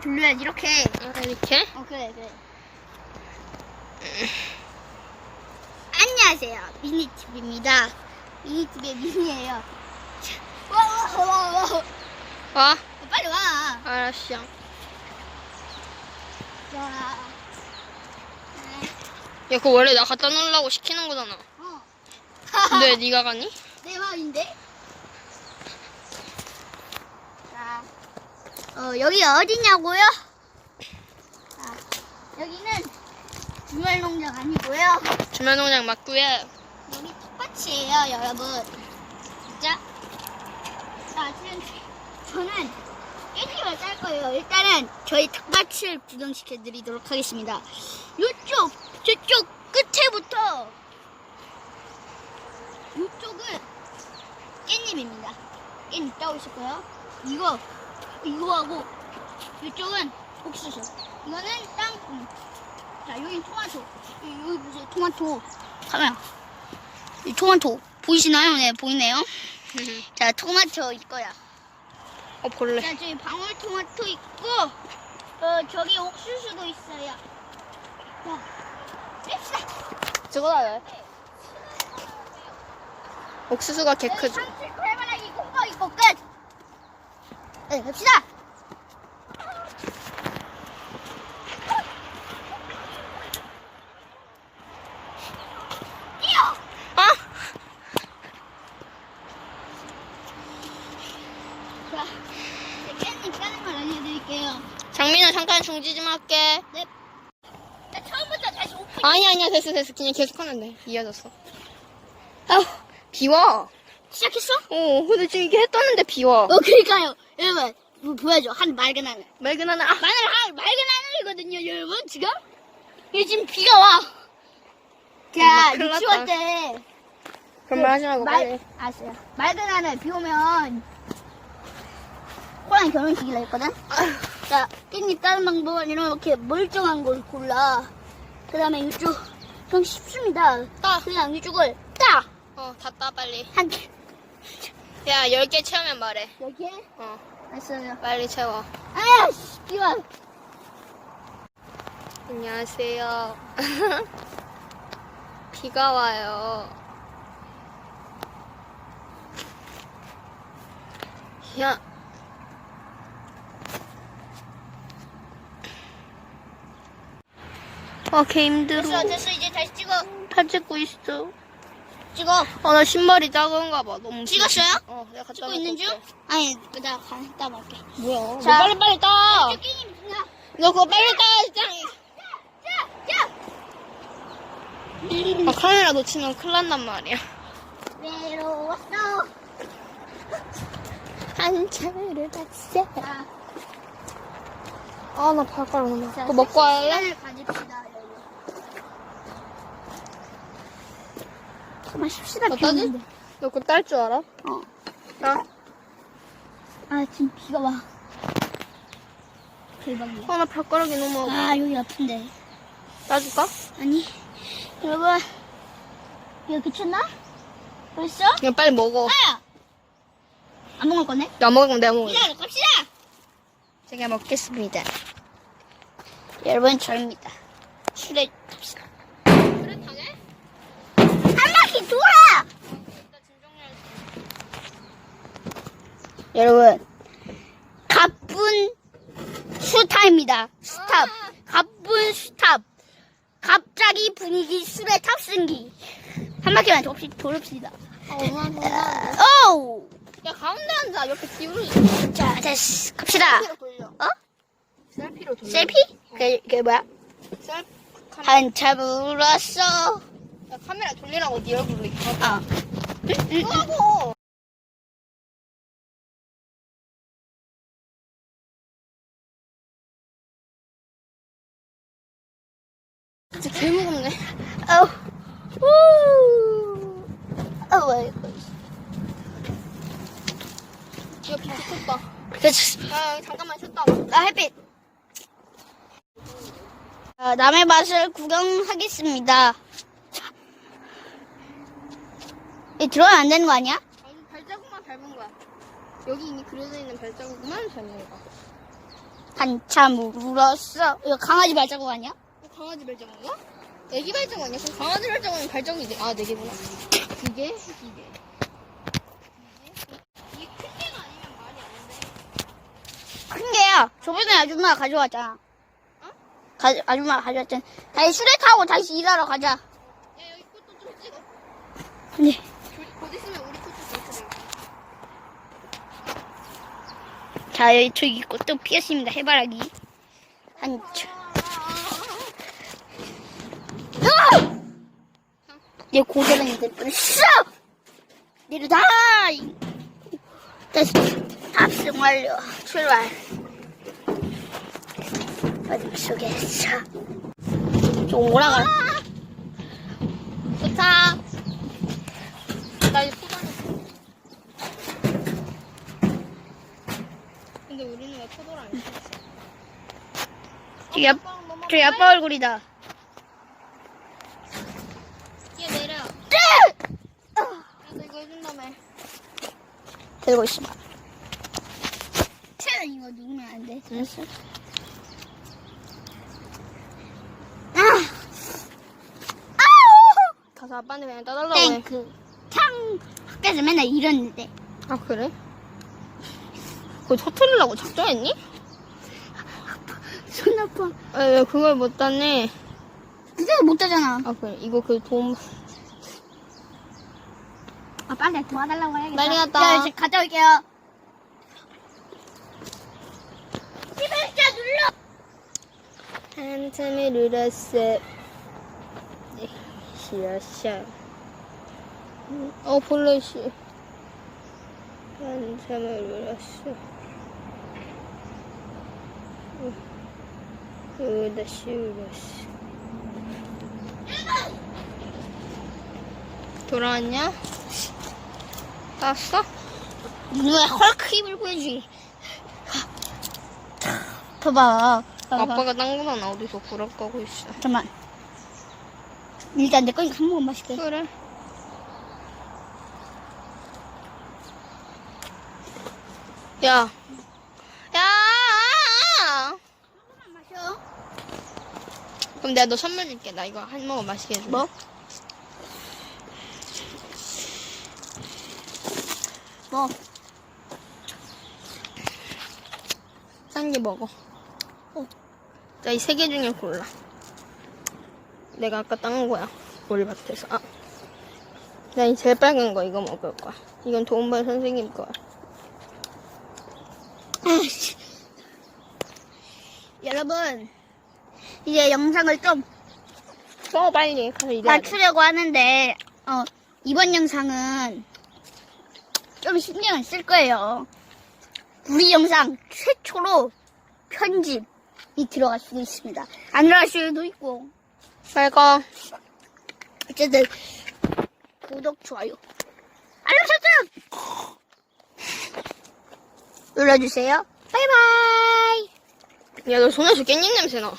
좀 돌려야지 이렇게. 아, 이렇게? 어 그래 그래. 안녕하세요 미니TV입니다. 미니TV의 미니예요. 와와와 와. 와, 빨리 와. 알았어. 자. 야, 그거 원래 나 갖다 놓으려고 시키는 거잖아. 어. 근데 네가 가니? 내 마음인데. 자, 어 여기 어디냐고요? 자, 여기는 주말 농장 아니고요. 주말 농장 맞고요. 여기 텃밭이에요, 여러분. 진짜. 자, 지금 저는 깻잎을 딸 거예요. 일단은 저희 텃밭을 구경시켜 드리도록 하겠습니다. 이쪽, 저쪽 끝에부터 이쪽은 깻잎입니다. 깻잎 따오실 거예요. 이거, 이거 하고 이쪽은 옥수수. 이거는 땅콩. 자, 여기 토마토. 여기, 보세요. 토마토. 카메라. 이 토마토 보이시나요? 네 보이네요. 자 토마토 이거야. 어, 볼래. 자 저기 방울토마토 있고 어 저기 옥수수도 있어요. 자 뺍시다. 저거다, 왜? 옥수수가 개 크죠. 상추 해바라기 콩거 있고 끝. 네 갑시다. 뛰어. 아! 자 이제 깻잎 까는 걸 알려드릴게요. 장민아, 잠깐 중지 좀 할게. 네. 자, 처음부터 다시 오픈. 아니, 아니야, 됐어, 됐어. 그냥 계속 하면 돼. 이어졌어. 아우, 비워. 시작했어? 어, 근데 지금 이게 해 떴는데 비워. 어, 그러니까요. 여러분, 뭐 보여줘. 한 맑은 하늘. 맑은 하나. 아, 마늘 한 맑은 하늘이거든요, 여러분, 지금. 이게 지금 비가 와. 자, 엄마, 큰일 났다. 유치원 때. 그런 말 하지 말고 말- 빨리. 알았어요. 맑은 하늘 비 오면 호랑이 결혼식이라 했거든? 자, 깻잎 따는 방법은 이렇게 멀쩡한 걸 골라. 그 다음에 이쪽, 좀 쉽습니다. 따. 그냥 이쪽을 따! 어, 다 따, 빨리. 한 개. 야, 10개 채우면 말해. 여기에? 어, 알았어요. 빨리 채워. 아야씨, 비 와. 안녕하세요. 비가 와요. 야. 아, 개 힘들어. 됐어, 됐어. 이제 다시 찍어. 다 찍고 있어. 찍어. 아, 나 신발이 작은가 봐. 너무. 찍었어요? 어, 내가 갖다 찍고 있는 중? 올게. 아니, 나 간, 따볼게. 뭐야? 자. 너 빨리 빨리 따. 너 그거 빨리 따, 진짜. 자, 자! 아, 카메라 놓치면 큰일 난단 말이야. 외로웠어. 한차를 봤어. 자, 아, 나 발가락. 자, 그거 먹고 할래? 시간을 가집시다, 여러분. 그만 쉽시다, 너비 따지? 오는데. 너 그거 딸 줄 알아? 어. 나? 아, 지금 비가 와. 대박이야. 아, 나 발가락이 너무 아파. 아, 여기 아픈데. 따줄까? 아니, 여러분. 이거 그쳤나? 벌써? 그냥 빨리 먹어. 아야! 안 먹을 거네? 나 먹으면 내가 먹어. 기다려, 갑시다! 제가 먹겠습니다. 여러분, 저입니다. 술에 갑시다. 그래, 당해? 한 바퀴 돌아! 여러분, 가쁜 수타입니다. 스탑. 가쁜 스탑. 갑자기 분위기 술에 탑승기. 한 바퀴만 더 돌읍시다. 아, 얼마나 오우! 야, 가운데 앉아. 옆에 기울이. 자, 됐어. 갑시다. 셀피로 돌려. 어? 셀피로 돌려. 셀피? 그게, 그게 뭐야? 셀 카메라. 한참 울었어. 야, 카메라 돌리라고 네 얼굴로 있어. 아. 하고. 진짜 개 무겁네. 아우. 우. 아우, 아이고. 이거 비 붙었다. 됐어. 야, 잠깐만 쉬었다 와. 아, 햇빛. 자, 남의 맛을 구경하겠습니다. 자. 이 들어가면 안 되는 거 아니야? 아니, 발자국만 밟은 거야. 여기 이미 그려져 있는 발자국만 밟는 거야. 한참 울었어. 이거 강아지 발자국 아니야? 강아지 발자국인가? 애기 발자국 아니야? 그럼 강아지 발자국은 발자국이 네, 아, 네 개구나. 큰 아니면 말이 안 돼. 큰 게야. 저번에 아줌마가 가져왔잖아. 어? 가, 아줌마가 가져왔잖아. 다시 수레 타고 다시 일하러 가자. 야, 여기 꽃도 좀 찍어. 근데 조- 곧 있으면 우리 꽃도 찍어. 자 여기 저기 꽃도 피었습니다. 해바라기. 한참. 아! 얘될 뻔했어. 내려다. 다시 탑승 완료. 출발. 어둠 속에서 좀 오라가. 좋다. 나 이제. 근데 우리는 왜 포도를 안 시켰어? 저기, 앞, 저기 아빠 얼굴이다. 얘 내려. 야, 너 이거 해준다며. 들고 있어. 쟤는 이거 누르면 안 돼. 됐어? 아! 아우! 가서 아빠한테 그냥 떠달라고 해. 땡크. 탕! 밖에서 맨날 이랬는데. 아, 그래? 그거 터트리려고 작정했니? 손 아파. 아, 왜 그걸 못 따네? 그거 못 하잖아. 아, 그래. 이거 그 돈. 아빠한테 도와달라고 해야겠다. 빨리 갔다. 야, 이제 갔다 올게요. 시발자 눌러! 한참을 울었어. 네, 싫었어. 어, 볼러시. 한참을 울었어. 울었어, 울었어. 돌아왔냐? 땄어? 누가 헐크 힘을 보여주기. 봐봐. 아빠가 딴 거나 나 어디서 구락 가고 있어. 잠깐만. 일단 내 거니까 한 모금 마실게. 그래. 야. 야! 그럼 내가 너 선물 줄게. 나 이거 한 모금 맛있게 해줘. 뭐? 뭐? 싼게 먹어. 어. 자, 이 세 개 중에 골라. 내가 아까 딴 거야. 우리밭에서. 아. 나 이 제일 빨간 거 이거 먹을 거야. 이건 도움발 선생님 거야. 여러분, 이제 영상을 좀 써, 빨리. 가서. 맞추려고 하는데, 어, 이번 영상은 좀 신경을 쓸 거예요. 우리 영상 최초로 편집이 들어갈 수도 있습니다. 안 들어갈 수도 있고, 가. 어쨌든, 구독, 좋아요, 알람 설정! 눌러주세요. 바이바이! 야, 너 손에서 깻잎 냄새 나.